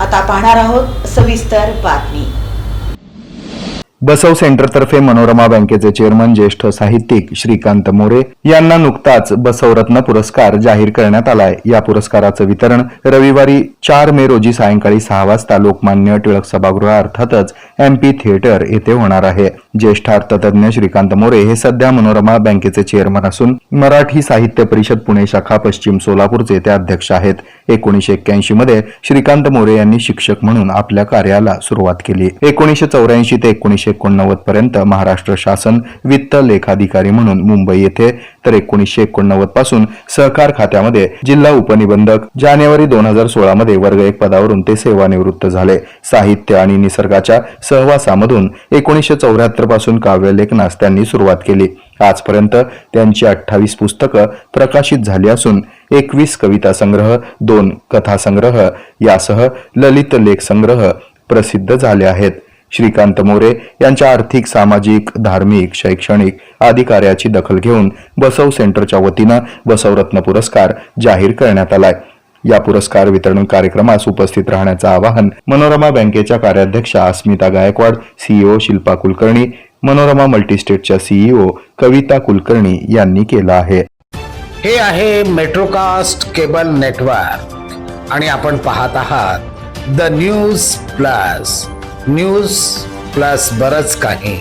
आता पाहणार आहोत सविस्तर बातमी. बसव सेंटरतर्फे मनोरमा बँकेचे चेअरमन ज्येष्ठ साहित्यिक श्रीकांत मोरे यांना नुकताच बसवरत्न पुरस्कार जाहीर करण्यात आलाय. या पुरस्काराचं वितरण रविवारी चार मे रोजी सायंकाळी सहा वाजता लोकमान्य टिळक सभागृह अर्थातच एमपी थिएटर येथे होणार आहे. ज्येष्ठ अर्थतज्ञ श्रीकांत मोरे हे सध्या मनोरमा बँकेचे चेअरमन असून मराठी साहित्य परिषद पुणे शाखा पश्चिम सोलापूरचे ते अध्यक्ष आहेत. एकोणीशे एक्क्याऐंशी मध्ये श्रीकांत मोरे यांनी शिक्षक म्हणून आपल्या कार्याला सुरुवात केली. एकोणीशे चौऱ्याऐंशी ते एकोणीशे एकोणनव्वद पर्यंत महाराष्ट्र शासन वित्त लेखाधिकारी म्हणून मुंबई येथे तर एकोणीसशे एकोणनव्वदपासून सहकार खात्यामध्ये जिल्हा उपनिबंधक जानेवारी दोन हजार सोळा मध्ये वर्ग एक पदावरून ते सेवानिवृत्त झाले. साहित्य आणि निसर्गाच्या सहवासामधून एकोणीसशे चौऱ्याहत्तर पासून काव्यलेखनास त्यांनी सुरुवात केली. आजपर्यंत त्यांची अठ्ठावीस पुस्तकं प्रकाशित झाली असून एकवीस कविता संग्रह दोन कथासंग्रह यासह ललित लेख संग्रह प्रसिद्ध झाले आहेत. श्रीकांत मोरे यांच्या आर्थिक सामाजिक धार्मिक शैक्षणिक आदी कार्याची दखल घेऊन बसव सेंटरच्या वतीनं बसवरत्न पुरस्कार जाहीर करण्यात आलाय. या पुरस्कार वितरण कार्यक्रमास उपस्थित राहण्याचं आवाहन मनोरमा बँकेच्या कार्याध्यक्षा अस्मिता गायकवाड सीईओ शिल्पा कुलकर्णी मनोरमा मल्टीस्टेटच्या सीईओ कविता कुलकर्णी यांनी केलं आहे. हे आहे मेट्रोकास्ट केबल नेटवर्क आणि आपण पाहत आहात the news plus news plus बरच काही.